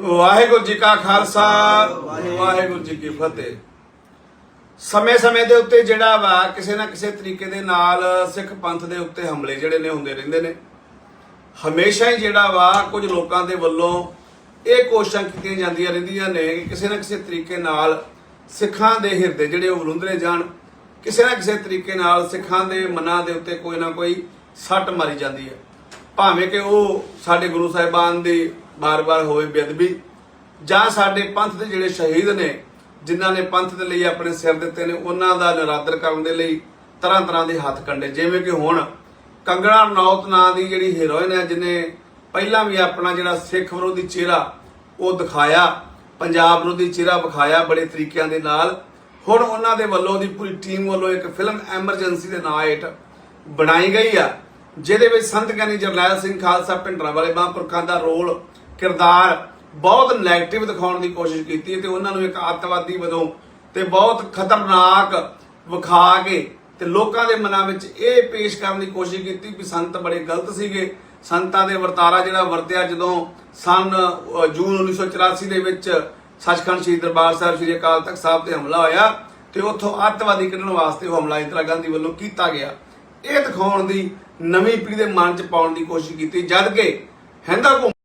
ਵਾਹਿਗੁਰੂ ਜੀ ਕਾ ਖਾਲਸਾ, ਵਾਹਿਗੁਰੂ ਜੀ ਕੀ ਫਤਿਹ। ਸਮੇਂ-ਸਮੇਂ ਦੇ ਉੱਤੇ ਜਿਹੜਾ ਵਾ, ਕਿਸੇ ਨਾ ਕਿਸੇ ਤਰੀਕੇ ਦੇ ਨਾਲ ਸਿੱਖ ਪੰਥ ਦੇ ਉੱਤੇ ਹਮਲੇ ਜਿਹੜੇ ਨੇ ਹੁੰਦੇ ਰਹਿੰਦੇ ਨੇ। ਹਮੇਸ਼ਾ ਹੀ ਜਿਹੜਾ ਵਾ, ਕੁਝ ਲੋਕਾਂ ਦੇ ਵੱਲੋਂ ਇਹ ਕੋਸ਼ਿਸ਼ਾਂ ਕੀਤੀਆਂ ਜਾਂਦੀਆਂ ਰਹਿੰਦੀਆਂ ਨੇ ਕਿ ਕਿਸੇ ਨਾ ਕਿਸੇ ਤਰੀਕੇ ਨਾਲ ਸਿੱਖਾਂ ਦੇ ਹਿਰਦੇ ਜਿਹੜੇ ਉਹ ਵਲੁੰਦਰੇ ਜਾਣ। ਕਿਸੇ ਨਾ ਕਿਸੇ ਤਰੀਕੇ ਨਾਲ ਸਿੱਖਾਂ ਦੇ ਮਨਾਂ ਦੇ ਉੱਤੇ ਕੋਈ ਨਾ ਕੋਈ ਸੱਟ ਮਾਰੀ ਜਾਂਦੀ ਹੈ। ਭਾਵੇਂ ਕਿ ਉਹ ਸਾਡੇ ਗੁਰੂ ਸਾਹਿਬਾਨ ਦੀ ਬਾਰ-ਬਾਰ ਹੋਵੇ ਬੇਅਦਬੀ, ਜਾਂ ਸਾਡੇ ਪੰਥ ਦੇ ਜਿਹੜੇ ਸ਼ਹੀਦ ਨੇ, ਜਿਨ੍ਹਾਂ ਨੇ ਪੰਥ ਦੇ ਲਈ ਆਪਣੇ ਸਿਰ ਦਿੱਤੇ ਨੇ, ਉਹਨਾਂ ਦਾ ਨਿਰਾਦਰ ਕਰਨ ਦੇ ਲਈ ਤਰ੍ਹਾਂ ਤਰ੍ਹਾਂ ਦੇ ਹੱਥ ਕੰਡੇ। ਜਿਵੇਂ ਕਿ ਹੁਣ ਕੰਗਣਾ ਰਣੌਤ ਨਾਂ ਦੀ ਜਿਹੜੀ ਹੀਰੋਇਨ ਹੈ, ਜਿਨੇ ਪਹਿਲਾਂ ਵੀ ਆਪਣਾ ਜਿਹੜਾ ਸਿੱਖ ਵਿਰੋਧੀ ਚਿਹਰਾ ਉਹ ਦਿਖਾਇਆ, ਪੰਜਾਬ ਵਿਰੋਧੀ ਚਿਹਰਾ ਵਿਖਾਇਆ ਬੜੇ ਤਰੀਕਿਆਂ ਦੇ ਨਾਲ। ਹੁਣ ਉਹਨਾਂ ਦੇ ਵੱਲੋਂ ਦੀ ਪੂਰੀ ਟੀਮ ਵੱਲੋਂ ਇੱਕ ਫਿਲਮ ਐਮਰਜੈਂਸੀ ਦੇ ਨਾਂ ਹੇਠ ਬਣਾਈ ਗਈ ਆ, ਜਿਹਦੇ ਵਿੱਚ ਸੰਤ ਗਿਆਨੀ ਜਰਨੈਲ ਸਿੰਘ ਖਾਲਸਾ ਭਿੰਡਰਾਂ ਵਾਲੇ ਮਹਾਂਪੁਰਖਾਂ ਦਾ ਰੋਲ ਕਿਰਦਾਰ ਬਹੁਤ 네ਗੇਟਿਵ ਦਿਖਾਉਣ ਦੀ ਕੋਸ਼ਿਸ਼ ਕੀਤੀ ਤੇ ਉਹਨਾਂ ਨੂੰ ਇੱਕ ਅੱਤਵਾਦੀ ਵਜੋਂ ਤੇ ਬਹੁਤ ਖਤਰਨਾਕ ਵਿਖਾ ਕੇ ਤੇ ਲੋਕਾਂ ਦੇ ਮਨਾਂ ਵਿੱਚ ਇਹ ਪੇਸ਼ ਕਰਨ ਦੀ ਕੋਸ਼ਿਸ਼ ਕੀਤੀ ਵੀ ਸੰਤ ਬੜੇ ਗਲਤ ਸੀਗੇ। ਸੰਤਾਂ ਦੇ ਵਰਤਾਰਾ ਜਿਹੜਾ ਵਰਤਿਆ ਜਦੋਂ ਸਨ ਜੂਨ 1984 ਦੇ ਵਿੱਚ ਸੱਚਖੰਡ ਸ੍ਰੀ ਦਰਬਾਰ ਸਾਹਿਬ ਸ੍ਰੀ ਅਕਾਲ ਤਖਤ ਸਾਹਿਬ ਤੇ ਹਮਲਾ ਹੋਇਆ ਤੇ ਉੱਥੋਂ ਅੱਤਵਾਦੀ ਕੱਢਣ ਵਾਸਤੇ ਉਹ ਹਮਲਾ ਇੰਦਰਾ ਗਾਂਧੀ ਵੱਲੋਂ ਕੀਤਾ ਗਿਆ। ਇਹ ਦਿਖਾਉਣ ਦੀ ਨਵੀਂ ਪੀੜ੍ਹੀ ਦੇ ਮਨ 'ਚ ਪਾਉਣ ਦੀ ਕੋਸ਼ਿਸ਼ ਕੀਤੀ, ਜਦ ਕਿ ਹਿੰਦਾ